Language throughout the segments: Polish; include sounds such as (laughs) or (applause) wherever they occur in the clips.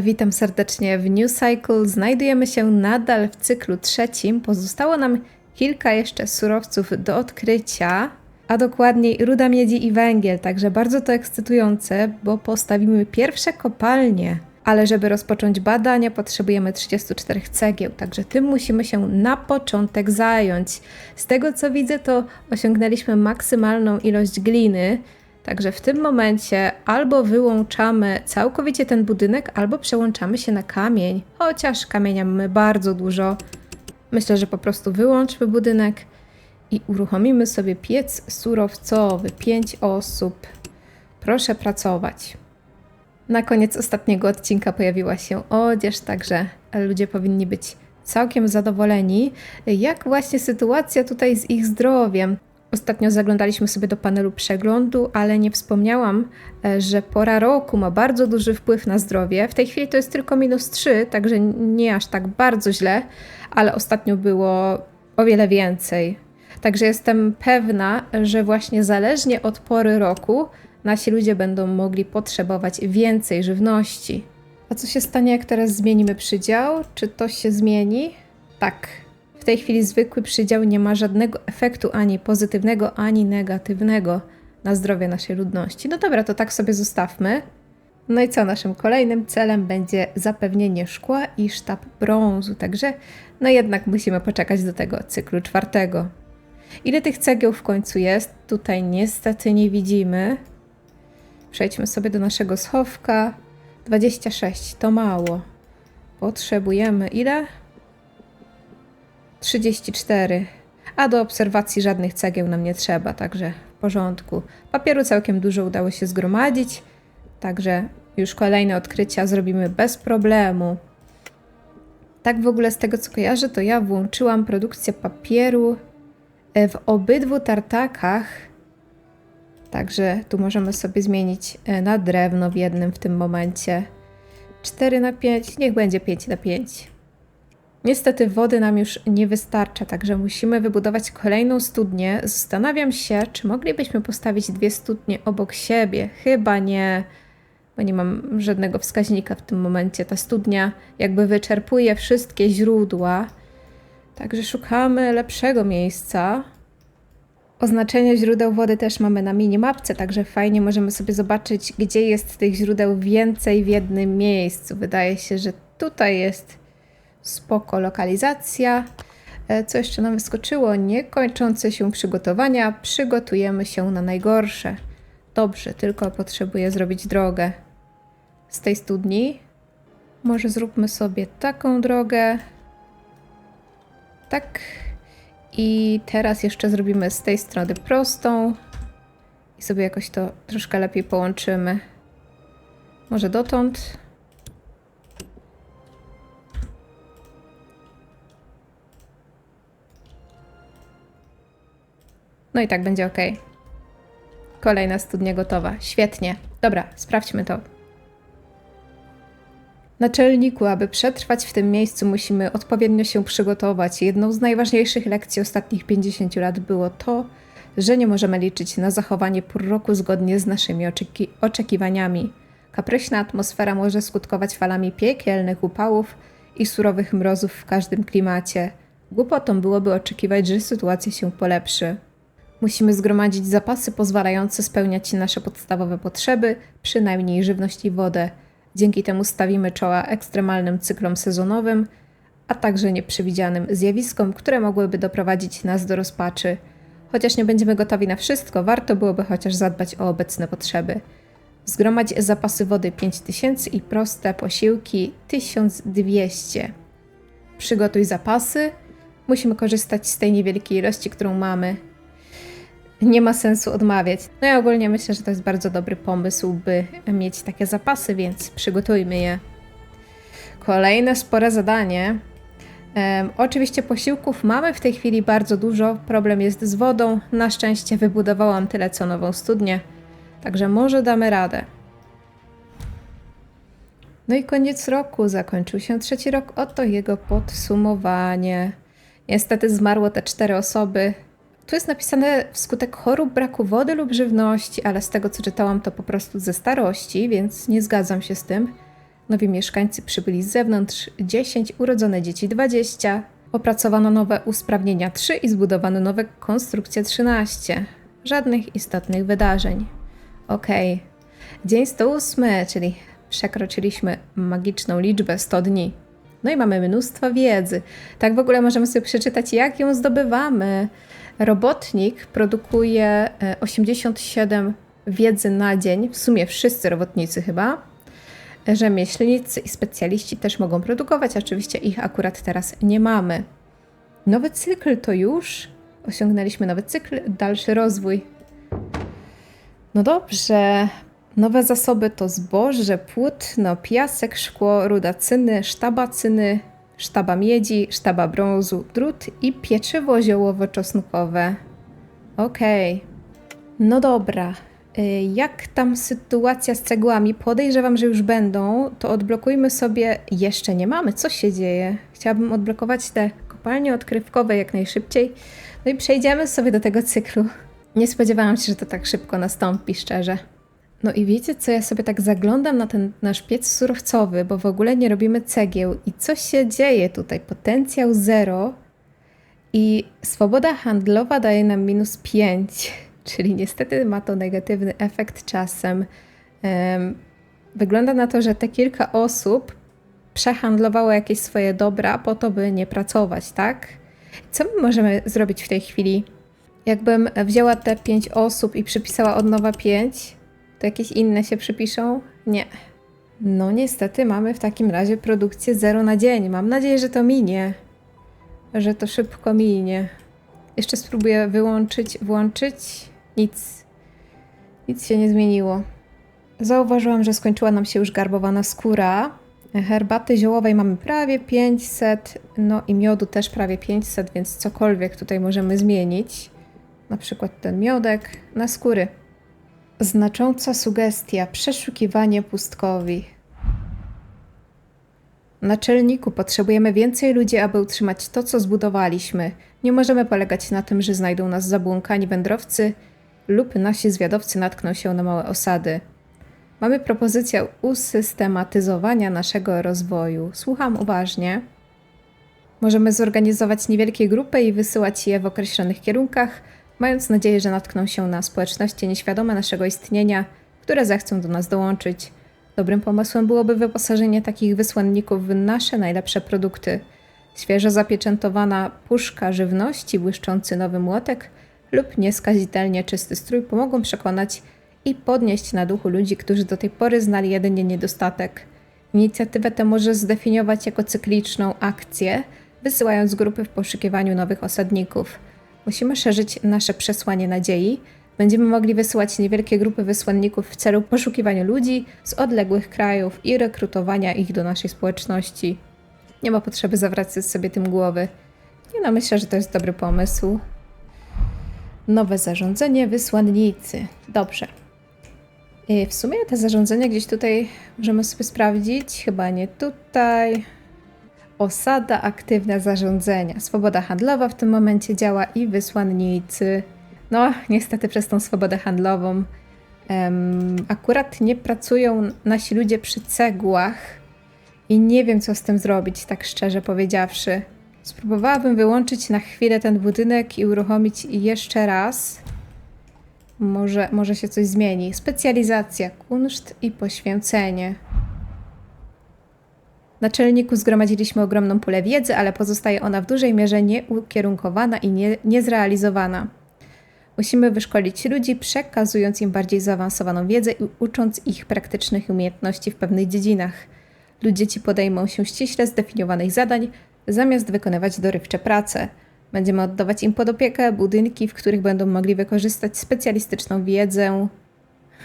Witam serdecznie w New Cycle. Znajdujemy się nadal w cyklu trzecim. Pozostało nam kilka jeszcze surowców do odkrycia, a dokładniej ruda miedzi i węgiel, także bardzo to ekscytujące, bo postawimy pierwsze kopalnie. Ale żeby rozpocząć badania, potrzebujemy 34 cegieł, także tym musimy się na początek zająć. Z tego co widzę, to osiągnęliśmy maksymalną ilość gliny, Także w tym momencie albo wyłączamy całkowicie ten budynek, albo przełączamy się na kamień. Chociaż kamienia mamy bardzo dużo. Myślę, że po prostu wyłączmy budynek i uruchomimy sobie piec surowcowy. 5 osób. Proszę pracować. Na koniec ostatniego odcinka pojawiła się odzież, także ludzie powinni być całkiem zadowoleni, jak właśnie sytuacja tutaj z ich zdrowiem. Ostatnio zaglądaliśmy sobie do panelu przeglądu, ale nie wspomniałam, e, że pora roku ma bardzo duży wpływ na zdrowie. W tej chwili to jest tylko minus 3, także nie aż tak bardzo źle, ale ostatnio było o wiele więcej. Także jestem pewna, że właśnie zależnie od pory roku nasi ludzie będą mogli potrzebować więcej żywności. A co się stanie, jak teraz zmienimy przydział? Czy to się zmieni? Tak, w tej chwili zwykły przydział nie ma żadnego efektu ani pozytywnego, ani negatywnego na zdrowie naszej ludności. No dobra, to tak sobie zostawmy. No i co, naszym kolejnym celem będzie zapewnienie szkła i sztab brązu, także no jednak musimy poczekać do tego cyklu czwartego. Ile tych cegieł w końcu jest? Tutaj niestety nie widzimy. Przejdźmy sobie do naszego schowka. 26 to mało. Potrzebujemy ile? 34. A do obserwacji żadnych cegieł nam nie trzeba, także w porządku. Papieru całkiem dużo udało się zgromadzić, także już kolejne odkrycia zrobimy bez problemu. Tak w ogóle z tego co kojarzę, to ja włączyłam produkcję papieru e, w obydwu tartakach. Także tu możemy sobie zmienić e, na drewno w jednym w tym momencie. 4 na 5, niech będzie 5 na 5. Niestety wody nam już nie wystarcza, także musimy wybudować kolejną studnię. Zastanawiam się, czy moglibyśmy postawić dwie studnie obok siebie. Chyba nie, bo nie mam żadnego wskaźnika w tym momencie. Ta studnia jakby wyczerpuje wszystkie źródła. Także szukamy lepszego miejsca. Oznaczenie źródeł wody też mamy na minimapce, także fajnie możemy sobie zobaczyć, gdzie jest tych źródeł więcej w jednym miejscu. Wydaje się, że tutaj jest Spoko lokalizacja. E, co jeszcze nam wyskoczyło? Niekończące się przygotowania. Przygotujemy się na najgorsze. Dobrze, tylko potrzebuję zrobić drogę z tej studni. Może zróbmy sobie taką drogę. Tak. I teraz jeszcze zrobimy z tej strony prostą. I sobie jakoś to troszkę lepiej połączymy. Może dotąd. No i tak będzie ok. Kolejna studnia gotowa. Świetnie. Dobra, sprawdźmy to. Naczelniku, aby przetrwać w tym miejscu, musimy odpowiednio się przygotować. Jedną z najważniejszych lekcji ostatnich 50 lat było to, że nie możemy liczyć na zachowanie pór roku zgodnie z naszymi oczeki oczekiwaniami. Kapryśna atmosfera może skutkować falami piekielnych upałów i surowych mrozów w każdym klimacie. Głupotą byłoby oczekiwać, że sytuacja się polepszy. Musimy zgromadzić zapasy pozwalające spełniać nasze podstawowe potrzeby, przynajmniej żywność i wodę. Dzięki temu stawimy czoła ekstremalnym cyklom sezonowym, a także nieprzewidzianym zjawiskom, które mogłyby doprowadzić nas do rozpaczy. Chociaż nie będziemy gotowi na wszystko, warto byłoby chociaż zadbać o obecne potrzeby. Zgromadź zapasy wody 5000 i proste posiłki 1200. Przygotuj zapasy. Musimy korzystać z tej niewielkiej ilości, którą mamy nie ma sensu odmawiać. No ja ogólnie myślę, że to jest bardzo dobry pomysł, by mieć takie zapasy, więc przygotujmy je. Kolejne spore zadanie. Um, oczywiście posiłków mamy w tej chwili bardzo dużo. Problem jest z wodą. Na szczęście wybudowałam tyle co nową studnię, także może damy radę. No i koniec roku. Zakończył się trzeci rok. Oto jego podsumowanie. Niestety zmarło te cztery osoby. Tu jest napisane wskutek chorób, braku wody lub żywności, ale z tego co czytałam to po prostu ze starości, więc nie zgadzam się z tym. Nowi mieszkańcy przybyli z zewnątrz 10, urodzone dzieci 20. Opracowano nowe usprawnienia 3 i zbudowano nowe konstrukcje 13. Żadnych istotnych wydarzeń. Okej. Dzień 108, czyli przekroczyliśmy magiczną liczbę 100 dni. No i mamy mnóstwo wiedzy. Tak w ogóle możemy sobie przeczytać, jak ją zdobywamy. Robotnik produkuje e, 87 wiedzy na dzień, w sumie wszyscy robotnicy chyba. Rzemieślnicy i specjaliści też mogą produkować, oczywiście ich akurat teraz nie mamy. Nowy cykl to już osiągnęliśmy nowy cykl, dalszy rozwój. No dobrze. Nowe zasoby to zboże, płótno, piasek, szkło, ruda cyny, sztaba miedzi, sztaba brązu, drut i pieczywo ziołowo-czosnkowe. Okej. No dobra. Y, Jak tam sytuacja z cegłami? Podejrzewam, że już będą. To odblokujmy sobie. Jeszcze nie mamy. Co się dzieje? Chciałabym odblokować te kopalnie odkrywkowe jak najszybciej. No i przejdziemy sobie do tego cyklu. Nie spodziewałam się, że to tak szybko nastąpi, szczerze. No i wiecie co, ja sobie tak zaglądam na ten nasz piec surowcowy, bo w ogóle nie robimy cegieł i coś się dzieje tutaj. Potencjał zero i swoboda handlowa daje nam minus 5, (laughs) czyli niestety ma to negatywny efekt czasem. Em, wygląda na to, że te kilka osób przehandlowało jakieś swoje dobra po to, by nie pracować, tak? Co my możemy zrobić w tej chwili? Jakbym wzięła te 5 osób i przypisała od nowa 5, to jakieś inne się przypiszą? Nie. No niestety mamy w takim razie produkcję 0 na dzień. Mam nadzieję, że to minie. Że to szybko minie. Jeszcze spróbuję wyłączyć, włączyć. Nic. Nic się nie zmieniło. Zauważyłam, że skończyła nam się już garbowana skóra. Herbaty ziołowej mamy prawie 500, no i miodu też prawie 500, więc cokolwiek tutaj możemy zmienić. Na przykład ten miodek na skóry. Znacząca sugestia przeszukiwanie pustkowi. Naczelniku, potrzebujemy więcej ludzi, aby utrzymać to, co zbudowaliśmy. Nie możemy polegać na tym, że znajdą nas zabłąkani wędrowcy lub nasi zwiadowcy natkną się na małe osady. Mamy propozycję usystematyzowania naszego rozwoju. Słucham uważnie. Możemy zorganizować niewielkie grupy i wysyłać je w określonych kierunkach, mając nadzieję, że natkną się na społeczności nieświadome naszego istnienia, które zechcą do nas dołączyć. Dobrym pomysłem byłoby wyposażenie takich wysłanników w nasze najlepsze produkty. Świeżo zapieczętowana puszka żywności, błyszczący nowy młotek lub nieskazitelnie czysty strój pomogą przekonać i podnieść na duchu ludzi, którzy do tej pory znali jedynie niedostatek. Inicjatywę tę może zdefiniować jako cykliczną akcję, wysyłając grupy w poszukiwaniu nowych osadników. Musimy szerzyć nasze przesłanie nadziei. Będziemy mogli wysyłać niewielkie grupy wysłanników w celu poszukiwania ludzi z odległych krajów i rekrutowania ich do naszej społeczności. Nie ma potrzeby zawracać sobie tym głowy. Nie no, myślę, że to jest dobry pomysł. Nowe zarządzenie, wysłannicy. Dobrze. I w sumie te zarządzenia gdzieś tutaj możemy sobie sprawdzić. Chyba nie tutaj. Osada, aktywne zarządzenia. Swoboda handlowa w tym momencie działa i wysłannicy. No, niestety przez tą swobodę handlową akurat nie pracują nasi ludzie przy cegłach i nie wiem, co z tym zrobić, tak szczerze powiedziawszy. Spróbowałabym wyłączyć na chwilę ten budynek i uruchomić jeszcze raz. Może, może się coś zmieni. Specjalizacja, kunszt i poświęcenie. Naczelniku zgromadziliśmy ogromną pulę wiedzy, ale pozostaje ona w dużej mierze nieukierunkowana i nie, niezrealizowana. Musimy wyszkolić ludzi, przekazując im bardziej zaawansowaną wiedzę i ucząc ich praktycznych umiejętności w pewnych dziedzinach. Ludzie ci podejmą się ściśle zdefiniowanych zadań, zamiast wykonywać dorywcze prace. Będziemy oddawać im pod opiekę budynki, w których będą mogli wykorzystać specjalistyczną wiedzę.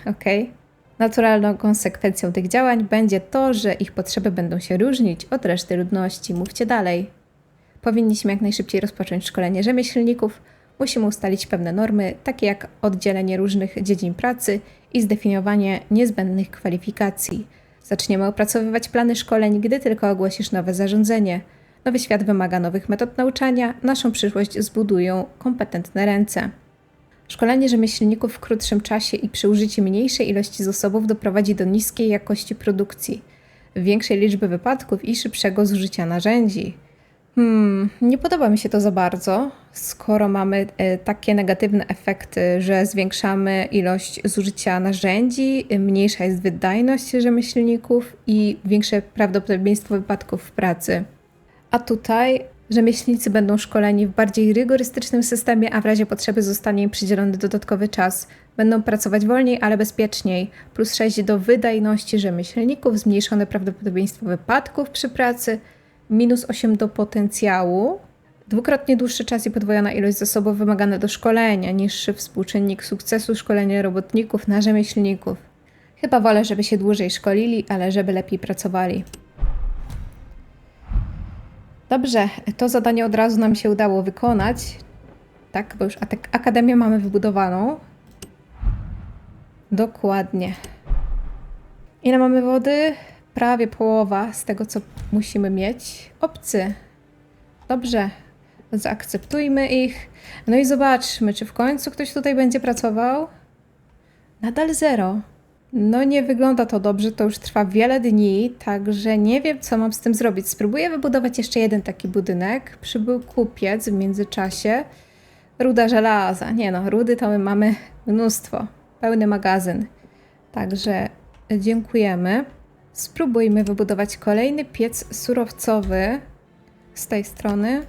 Okej. Naturalną konsekwencją tych działań będzie to, że ich potrzeby będą się różnić od reszty ludności. Mówcie dalej. Powinniśmy jak najszybciej rozpocząć szkolenie rzemieślników. Musimy ustalić pewne normy, takie jak oddzielenie różnych dziedzin pracy i zdefiniowanie niezbędnych kwalifikacji. Zaczniemy opracowywać plany szkoleń, gdy tylko ogłosisz nowe zarządzenie. Nowy świat wymaga nowych metod nauczania, naszą przyszłość zbudują kompetentne ręce. Szkolenie rzemieślników w krótszym czasie i przy użyciu mniejszej ilości zasobów doprowadzi do niskiej jakości produkcji. większej liczby wypadków i szybszego zużycia narzędzi. Hmm, nie podoba mi się to za bardzo, skoro mamy e, takie negatywne efekty, że zwiększamy ilość zużycia narzędzi, mniejsza jest wydajność rzemieślników i większe prawdopodobieństwo wypadków w pracy. A tutaj rzemieślnicy będą szkoleni w bardziej rygorystycznym systemie, a w razie potrzeby zostanie im przydzielony dodatkowy czas. Będą pracować wolniej, ale bezpieczniej, plus 6 do wydajności rzemieślników, zmniejszone prawdopodobieństwo wypadków przy pracy, minus 8 do potencjału, dwukrotnie dłuższy czas i podwojona ilość zasobów wymagane do szkolenia, niższy współczynnik sukcesu szkolenia robotników na rzemieślników. Chyba wolę, żeby się dłużej szkolili, ale żeby lepiej pracowali. Dobrze, to zadanie od razu nam się udało wykonać. Tak, bo już ak- akademię mamy wybudowaną. Dokładnie. Ile mamy wody? Prawie połowa z tego, co musimy mieć. Obcy. Dobrze. Zaakceptujmy ich. No i zobaczmy, czy w końcu ktoś tutaj będzie pracował. Nadal zero. No nie wygląda to dobrze, to już trwa wiele dni, także nie wiem, co mam z tym zrobić. Spróbuję wybudować jeszcze jeden taki budynek. Przybył kupiec w międzyczasie. Ruda żelaza. Nie no, rudy to my mamy mnóstwo. Pełny magazyn. Także dziękujemy. Spróbujmy wybudować kolejny piec surowcowy z tej strony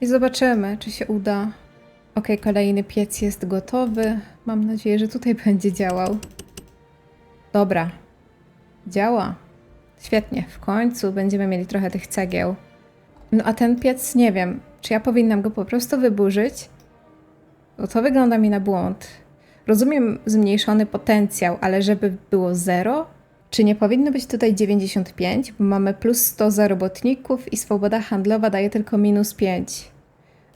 i zobaczymy, czy się uda. Ok, kolejny piec jest gotowy. Mam nadzieję, że tutaj (laughs) będzie działał. Dobra. Działa. Świetnie. W końcu będziemy mieli trochę tych cegieł. No a ten piec, nie wiem, czy ja powinnam go po prostu wyburzyć? Bo to wygląda mi na błąd. Rozumiem zmniejszony potencjał, ale żeby było zero? Czy nie powinno być tutaj 95, bo mamy plus 100 za robotników i swoboda handlowa daje tylko minus 5.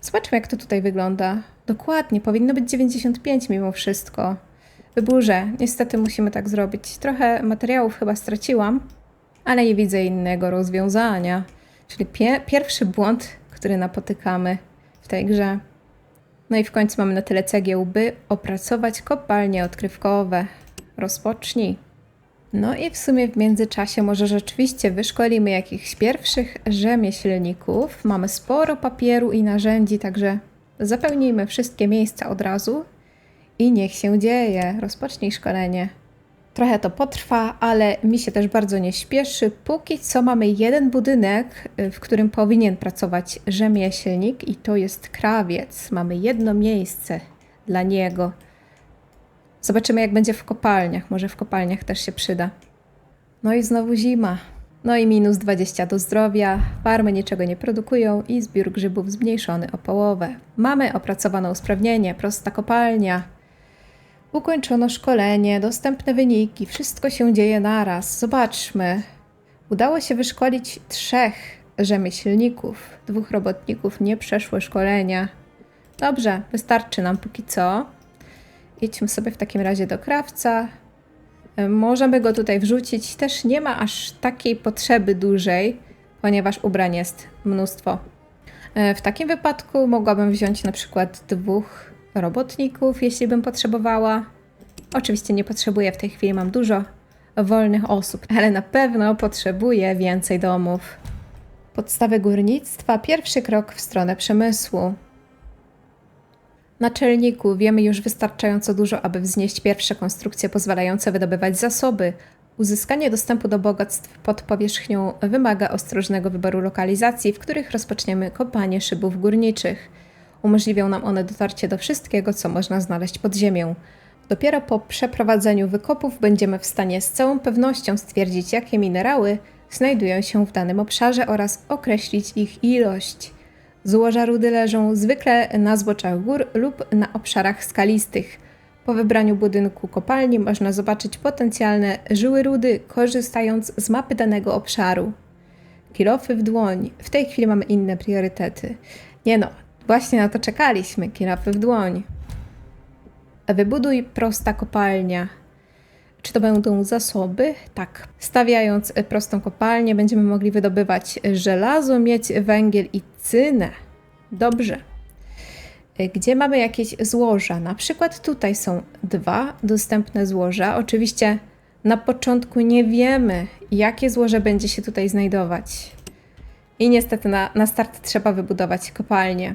Zobaczmy, jak to tutaj wygląda. Dokładnie, powinno być 95 mimo wszystko. Wyburzę. Niestety musimy tak zrobić. Trochę materiałów chyba straciłam, ale nie widzę innego rozwiązania. Czyli pie pierwszy błąd, który napotykamy w tej grze. No i w końcu mamy na tyle cegieł, by opracować kopalnie odkrywkowe. Rozpocznij. No i w sumie w międzyczasie może rzeczywiście wyszkolimy jakichś pierwszych rzemieślników. Mamy sporo papieru i narzędzi, także zapełnijmy wszystkie miejsca od razu i niech się dzieje. Rozpocznij szkolenie. Trochę to potrwa, ale mi się też bardzo nie śpieszy. Póki co mamy jeden budynek, y, w którym powinien pracować rzemieślnik, i to jest krawiec. Mamy jedno miejsce dla niego. Zobaczymy, jak będzie w kopalniach. Może w kopalniach też się przyda. No i znowu zima. No i minus 20 do zdrowia, farmy niczego nie produkują i zbiór grzybów zmniejszony o połowę. Mamy opracowane usprawnienie, prosta kopalnia. Ukończono szkolenie, dostępne wyniki, wszystko się dzieje naraz. Zobaczmy. Udało się wyszkolić trzech rzemieślników. Dwóch robotników nie przeszło szkolenia. Dobrze, wystarczy nam póki co. Idźmy sobie w takim razie do krawca. Możemy go tutaj wrzucić. Też nie ma aż takiej potrzeby dużej, ponieważ ubrań jest mnóstwo. E, W takim wypadku mogłabym wziąć na przykład dwóch robotników, jeśli bym potrzebowała. Oczywiście nie potrzebuję w tej chwili, mam dużo wolnych osób, ale na pewno potrzebuję więcej domów. Podstawy górnictwa, pierwszy krok w stronę przemysłu. Naczelniku, wiemy już wystarczająco dużo, aby wznieść pierwsze konstrukcje pozwalające wydobywać zasoby. Uzyskanie dostępu do bogactw pod powierzchnią wymaga ostrożnego wyboru lokalizacji, w których rozpoczniemy kopanie szybów górniczych. Umożliwią nam one dotarcie do wszystkiego, co można znaleźć pod ziemią. Dopiero po przeprowadzeniu wykopów będziemy w stanie z całą pewnością stwierdzić, jakie minerały znajdują się w danym obszarze oraz określić ich ilość. Złoża rudy leżą zwykle na zboczach gór lub na obszarach skalistych. Po wybraniu budynku kopalni można zobaczyć potencjalne żyły rudy, korzystając z mapy danego obszaru. Kilofy w dłoń. W tej chwili mamy inne priorytety. Nie no, właśnie na to czekaliśmy. Kilofy w dłoń. Wybuduj prosta kopalnia. Czy to będą zasoby? Tak. Stawiając prostą kopalnię, będziemy mogli wydobywać żelazo, mieć węgiel i cynę. Dobrze. Gdzie mamy jakieś złoża? Na przykład tutaj są dwa dostępne złoża. Oczywiście Na początku nie wiemy, jakie złoże będzie się tutaj znajdować. I niestety na, na start trzeba wybudować kopalnię.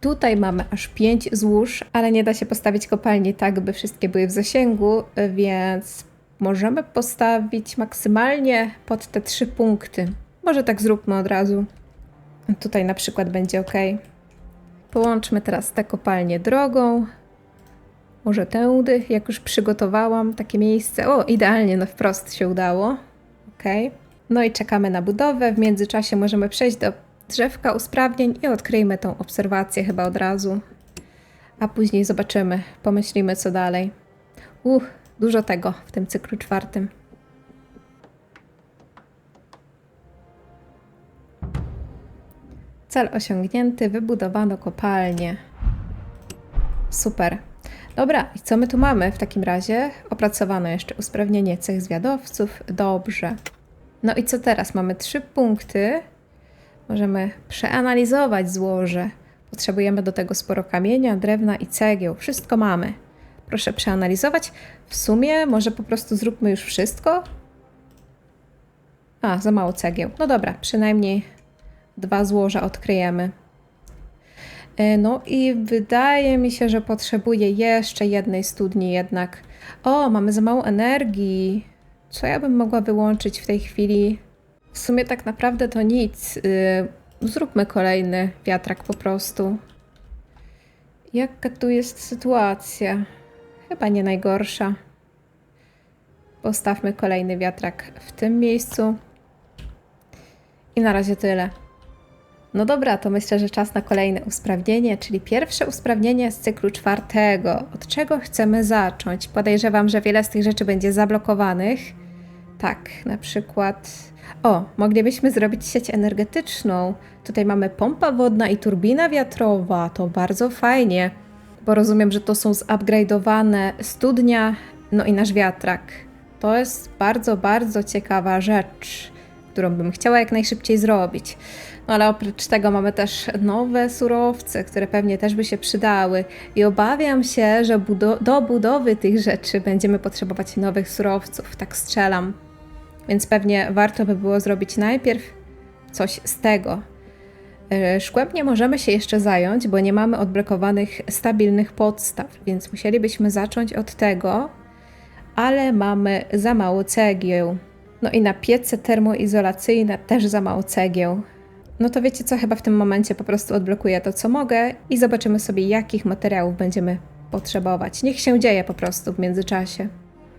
Tutaj mamy aż 5 złóż, ale nie da się postawić kopalni tak, by wszystkie były w zasięgu, więc możemy postawić maksymalnie pod te 3 punkty. Może tak zróbmy od razu. Tutaj na przykład będzie ok. Połączmy teraz te kopalnie drogą. Może tędy, jak już przygotowałam takie miejsce. O, idealnie, no wprost się udało. Ok. No i czekamy na budowę. W międzyczasie możemy przejść do drzewka usprawnień i odkryjmy tą obserwację chyba od razu. A później zobaczymy, pomyślimy co dalej. Uch, dużo tego w tym cyklu czwartym. Cel osiągnięty, wybudowano kopalnię. Super. Dobra, i co my tu mamy w takim razie? Opracowano jeszcze usprawnienie cech zwiadowców. Dobrze. No i co teraz? Mamy trzy punkty. Możemy przeanalizować złoże. Potrzebujemy do tego sporo kamienia, drewna i cegieł. Wszystko mamy. Proszę przeanalizować. W sumie może po prostu zróbmy już wszystko? A, za mało cegieł. No dobra, przynajmniej dwa złoża odkryjemy. E, No i wydaje mi się, że potrzebuję jeszcze jednej studni jednak. O, mamy za mało energii. Co ja bym mogła wyłączyć w tej chwili? W sumie tak naprawdę to nic. Y, Zróbmy kolejny wiatrak po prostu. Jaka tu jest sytuacja? Chyba nie najgorsza. Postawmy kolejny wiatrak w tym miejscu. I na razie tyle. No dobra, to myślę, że czas na kolejne usprawnienie, czyli pierwsze usprawnienie z cyklu czwartego. Od czego chcemy zacząć? Podejrzewam, że wiele z tych rzeczy będzie zablokowanych. Tak, na przykład. O, moglibyśmy zrobić sieć energetyczną. Tutaj mamy pompa wodna i turbina wiatrowa. To bardzo fajnie, bo rozumiem, że to są zupgrade'owane studnia, no i nasz wiatrak. To jest bardzo, bardzo ciekawa rzecz, którą bym chciała jak najszybciej zrobić. No ale oprócz tego mamy też nowe surowce, które pewnie też by się przydały. I obawiam się, że do budowy tych rzeczy będziemy potrzebować nowych surowców. Tak strzelam. Więc pewnie warto by było zrobić najpierw coś z tego. Yy, Szkłem nie możemy się jeszcze zająć, bo nie mamy odblokowanych stabilnych podstaw, więc musielibyśmy zacząć od tego, ale mamy za mało cegieł. No i na piece termoizolacyjne też za mało cegieł. No to wiecie co, chyba w tym momencie po prostu odblokuję to, co mogę i zobaczymy sobie, jakich materiałów będziemy potrzebować. Niech się dzieje po prostu w międzyczasie.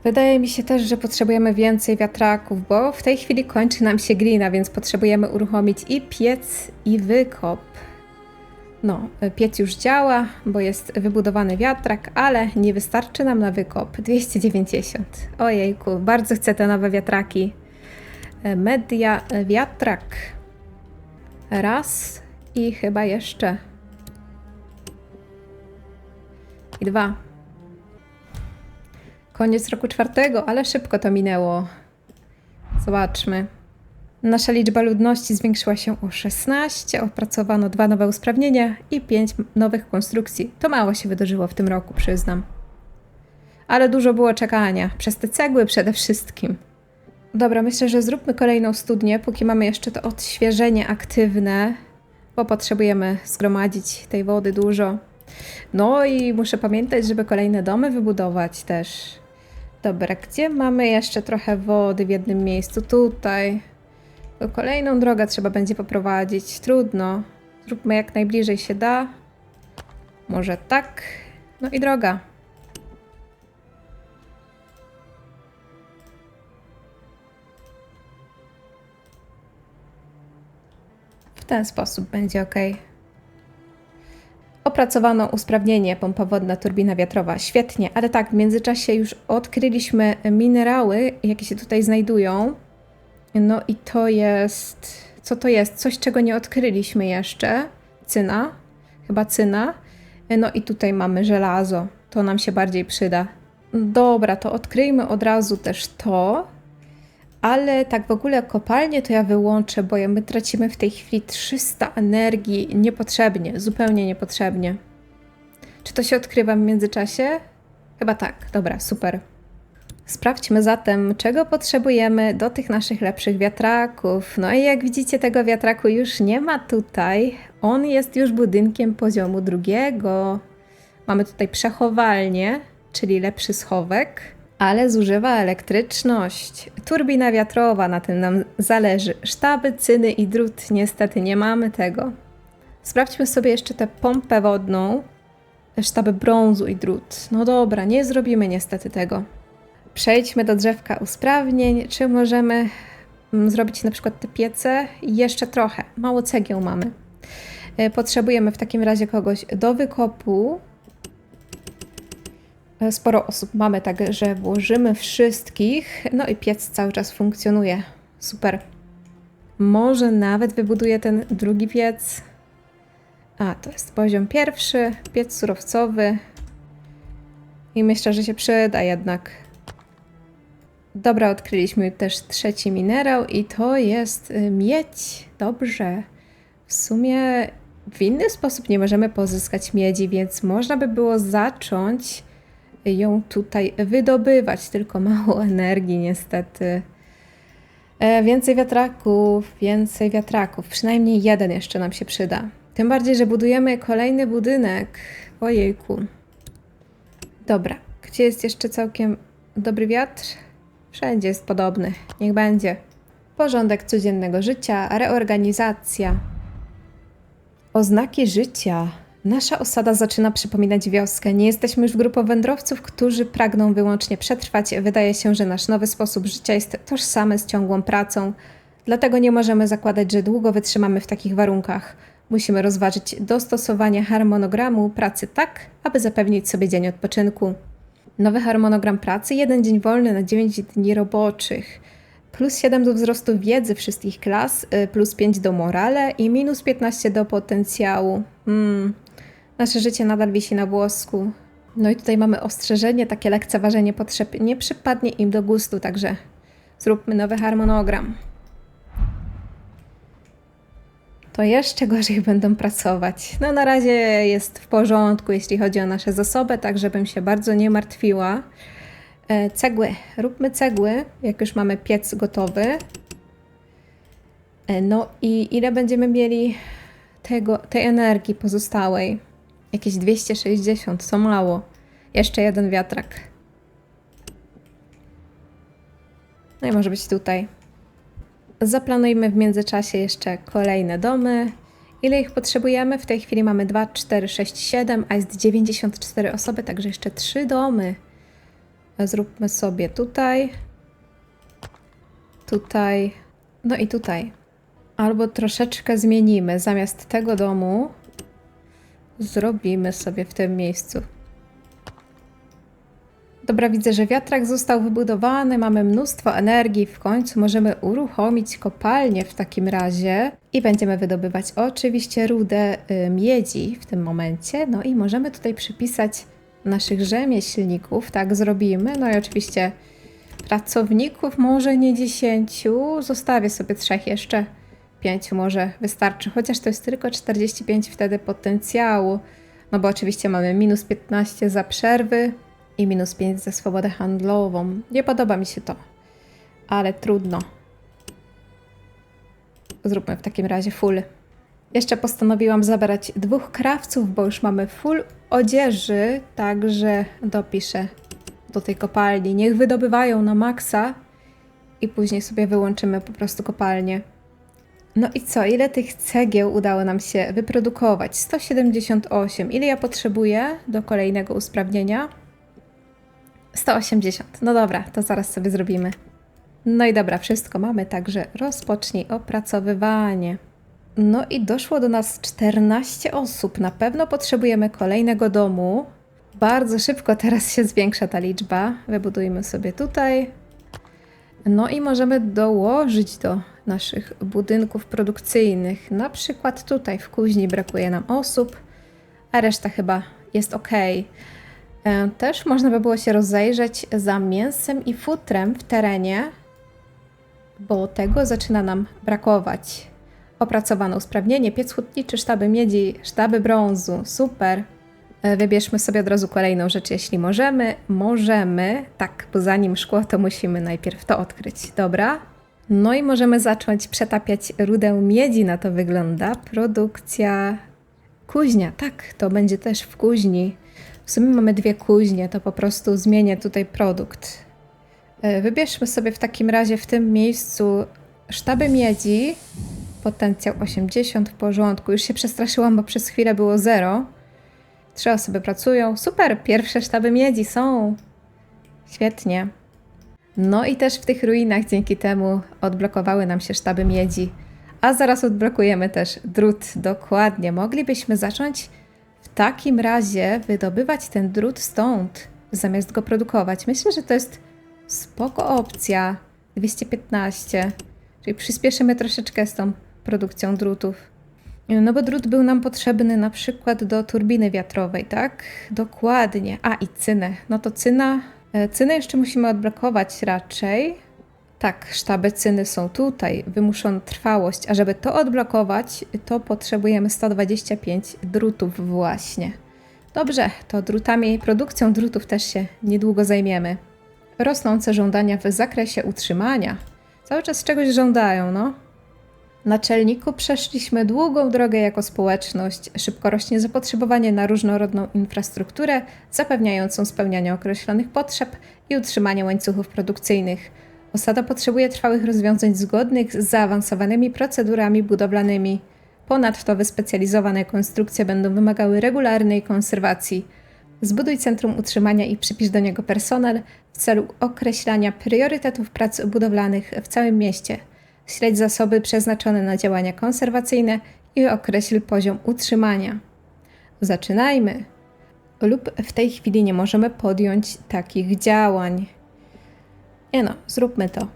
Wydaje mi się też, że potrzebujemy więcej wiatraków, bo w tej chwili kończy nam się glina, więc potrzebujemy uruchomić i piec, i wykop. No, piec już działa, bo jest wybudowany wiatrak, ale nie wystarczy nam na wykop. 290. Ojejku, bardzo chcę te nowe wiatraki. E, Media, e, wiatrak. Raz i chyba jeszcze. I dwa. Koniec roku czwartego, ale szybko to minęło. Zobaczmy. Nasza liczba ludności zwiększyła się o 16, opracowano dwa nowe usprawnienia i pięć nowych konstrukcji. To mało się wydarzyło w tym roku, przyznam. Ale dużo było czekania, przez te cegły przede wszystkim. Dobra, myślę, że zróbmy kolejną studnię, póki mamy jeszcze to odświeżenie aktywne, bo potrzebujemy zgromadzić tej wody dużo. No i muszę pamiętać, żeby kolejne domy wybudować też. Dobra, gdzie mamy jeszcze trochę wody w jednym miejscu? Tutaj. Kolejną drogę trzeba będzie poprowadzić. Trudno. Zróbmy jak najbliżej się da. Może tak. No i droga. W ten sposób będzie ok. Opracowano usprawnienie pompa wodna, turbina wiatrowa. Świetnie, ale tak, w międzyczasie już odkryliśmy minerały, jakie się tutaj znajdują. No i to jest. Co to jest? Coś, czego nie odkryliśmy jeszcze. Cyna. Chyba cyna. No i tutaj mamy żelazo. To nam się bardziej przyda. Dobra, to odkryjmy od razu też to. Ale tak w ogóle kopalnię to ja wyłączę, bo my tracimy w tej chwili 300 energii niepotrzebnie, zupełnie niepotrzebnie. Czy to się odkrywa w międzyczasie? Chyba tak. Dobra, super. Sprawdźmy zatem, czego potrzebujemy do tych naszych lepszych wiatraków. No i jak widzicie, tego wiatraku już nie ma tutaj. On jest już budynkiem poziomu drugiego. Mamy tutaj przechowalnię, czyli lepszy schowek, ale zużywa elektryczność. Turbina wiatrowa, na tym nam zależy. Sztaby, cyny i drut, niestety nie mamy tego. Sprawdźmy sobie jeszcze tę pompę wodną. Sztaby brązu i drut. No dobra, nie zrobimy niestety tego. Przejdźmy do drzewka usprawnień. Czy możemy mm, zrobić na przykład te piece? Jeszcze trochę. Mało cegieł mamy. E, Potrzebujemy w takim razie kogoś do wykopu. Sporo osób mamy, także włożymy wszystkich. No i piec cały czas funkcjonuje. Super. Może nawet wybuduję ten drugi piec. A, to jest poziom pierwszy, piec surowcowy. I myślę, że się przyda jednak. Dobra, odkryliśmy też trzeci minerał i to jest y, miedź. Dobrze. W sumie w inny sposób nie możemy pozyskać miedzi, więc można by było zacząć ją tutaj wydobywać, tylko (laughs) mało energii niestety. E, więcej wiatraków, więcej wiatraków. Przynajmniej jeden jeszcze nam się przyda. Tym bardziej, że budujemy kolejny budynek. Ojejku. Dobra, gdzie jest jeszcze całkiem dobry wiatr? Wszędzie jest podobny. Niech będzie. Porządek codziennego życia, reorganizacja. Oznaki życia. Nasza osada zaczyna przypominać wioskę. Nie jesteśmy już grupą wędrowców, którzy pragną wyłącznie przetrwać. Wydaje się, że nasz nowy sposób życia jest tożsamy z ciągłą pracą. Dlatego nie możemy zakładać, że długo wytrzymamy w takich warunkach. Musimy rozważyć dostosowanie harmonogramu pracy tak, aby zapewnić sobie dzień odpoczynku. Nowy harmonogram pracy, jeden dzień wolny na 9 dni roboczych, plus 7 do wzrostu wiedzy wszystkich klas, y, plus 5 do morale i minus 15 do potencjału. Hmm. Nasze życie nadal wisi na włosku. No i tutaj mamy ostrzeżenie, takie lekceważenie potrzeb nie przypadnie im do gustu, także zróbmy nowy harmonogram. To jeszcze gorzej będą pracować. No na razie jest w porządku, jeśli chodzi o nasze zasoby, tak żebym się bardzo nie martwiła. E, cegły. Róbmy cegły, jak już mamy piec gotowy. E, no i ile będziemy mieli tego, tej energii pozostałej? Jakieś 260, to mało. Jeszcze jeden wiatrak. No i może być tutaj. Zaplanujmy w międzyczasie jeszcze kolejne domy. Ile ich potrzebujemy? W tej chwili mamy 2, 4, 6, 7, a jest 94 osoby, także jeszcze 3 domy. Zróbmy sobie tutaj, tutaj, no i tutaj. Albo troszeczkę zmienimy. Zamiast tego domu zrobimy sobie w tym miejscu. Dobra, widzę, że wiatrak został wybudowany, mamy mnóstwo energii, w końcu możemy uruchomić kopalnię w takim razie i będziemy wydobywać oczywiście rudę y, miedzi w tym momencie, no i możemy tutaj przypisać naszych rzemieślników, tak zrobimy, no i oczywiście pracowników, może nie dziesięciu, zostawię sobie trzech jeszcze, pięciu może wystarczy, chociaż to jest tylko 45 wtedy potencjału, no bo oczywiście mamy minus 15 za przerwy, i minus 5 za swobodę handlową. Nie podoba mi się to, ale trudno. Zróbmy w takim razie full. Jeszcze postanowiłam zabrać dwóch krawców, bo już mamy full odzieży, także dopiszę do tej kopalni. Niech wydobywają na maksa i później sobie wyłączymy po prostu kopalnię. No i co, ile tych cegieł udało nam się wyprodukować? 178. Ile ja potrzebuję do kolejnego usprawnienia? 180. No dobra, to zaraz sobie zrobimy. No i dobra, wszystko mamy, także rozpocznij opracowywanie. No i doszło do nas 14 osób. Na pewno potrzebujemy kolejnego domu. Bardzo szybko teraz się zwiększa ta liczba. Wybudujmy sobie tutaj. No i możemy dołożyć do naszych budynków produkcyjnych. Na przykład tutaj w kuźni brakuje nam osób, a reszta chyba jest ok. E, też można by było się rozejrzeć za mięsem i futrem w terenie, bo tego zaczyna nam brakować. Opracowano usprawnienie, piec hutniczy, sztaby miedzi, sztaby brązu. Super. E, Wybierzmy sobie od razu kolejną rzecz, jeśli możemy. Możemy, tak, bo zanim szkło, to musimy najpierw to odkryć. Dobra. No i możemy zacząć przetapiać rudę miedzi, na to wygląda. Produkcja kuźnia, tak, to będzie też w kuźni. W sumie mamy dwie kuźnie, to po prostu zmienię tutaj produkt. E, Wybierzmy sobie w takim razie w tym miejscu sztaby miedzi. Potencjał 80 w porządku. Już się przestraszyłam, bo przez chwilę było 0. Trzy osoby pracują. Super, pierwsze sztaby miedzi są. Świetnie. No i też w tych ruinach dzięki temu odblokowały nam się sztaby miedzi. A zaraz odblokujemy też drut. Dokładnie. Moglibyśmy zacząć w takim razie wydobywać ten drut stąd, zamiast go produkować. Myślę, że to jest spoko opcja. 215. Czyli przyspieszymy troszeczkę z tą produkcją drutów. No bo drut był nam potrzebny na przykład do turbiny wiatrowej, tak? Dokładnie. A i cynę. No to cyna. E, Cynę jeszcze musimy odblokować raczej. Tak, sztaby cyny są tutaj. Wymuszono trwałość. A żeby to odblokować, to potrzebujemy 125 drutów właśnie. Dobrze, to drutami, produkcją drutów też się niedługo zajmiemy. Rosnące żądania w zakresie utrzymania. Cały czas czegoś żądają, no. Naczelniku, przeszliśmy długą drogę jako społeczność. Szybko rośnie zapotrzebowanie na różnorodną infrastrukturę, zapewniającą spełnianie określonych potrzeb i utrzymanie łańcuchów produkcyjnych. Osada potrzebuje trwałych rozwiązań zgodnych z zaawansowanymi procedurami budowlanymi. Ponadto wyspecjalizowane konstrukcje będą wymagały regularnej konserwacji. Zbuduj centrum utrzymania i przypisz do niego personel w celu określania priorytetów prac budowlanych w całym mieście. Śledź zasoby przeznaczone na działania konserwacyjne i określ poziom utrzymania. Zaczynajmy. Lub w tej chwili nie możemy podjąć takich działań. Nie no, zróbmy to.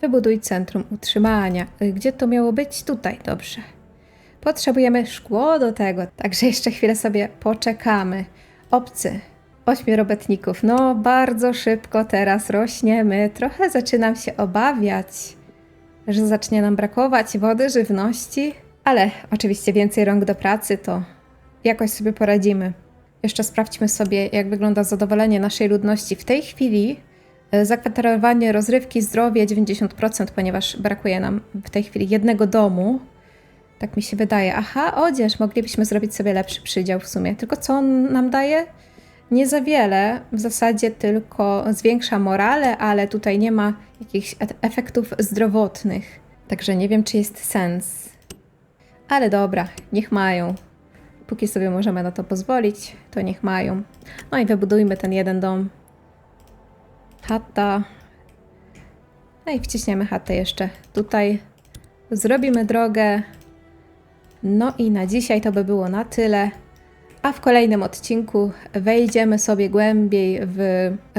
Wybuduj centrum utrzymania. Gdzie to miało być? Tutaj, dobrze. Potrzebujemy szkło do tego, także jeszcze chwilę sobie poczekamy. Obcy, ośmiu robotników. No, bardzo szybko teraz rośniemy. Trochę zaczynam się obawiać, że zacznie nam brakować wody, żywności, ale oczywiście więcej rąk do pracy to jakoś sobie poradzimy. Jeszcze sprawdźmy sobie, jak wygląda zadowolenie naszej ludności w tej chwili. E, Zakwaterowanie, rozrywki, zdrowie 90%, ponieważ brakuje nam w tej chwili jednego domu. Tak mi się wydaje. Aha, odzież, moglibyśmy zrobić sobie lepszy przydział w sumie. Tylko co on nam daje? Nie za wiele, w zasadzie tylko zwiększa morale, ale tutaj nie ma jakichś e- efektów zdrowotnych. Także nie wiem, czy jest sens. Ale dobra, niech mają. Póki sobie możemy na to pozwolić, to niech mają. No i wybudujmy ten jeden dom. Chata. No i wciśniemy chatę jeszcze tutaj. Zrobimy drogę. No i na dzisiaj to by było na tyle. A w kolejnym odcinku wejdziemy sobie głębiej w,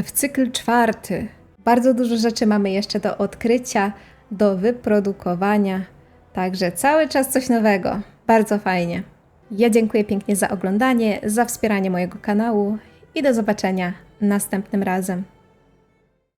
w cykl czwarty. Bardzo dużo rzeczy mamy jeszcze do odkrycia, do wyprodukowania. Także cały czas coś nowego. Bardzo fajnie. Ja dziękuję pięknie za oglądanie, za wspieranie mojego kanału i do zobaczenia następnym razem.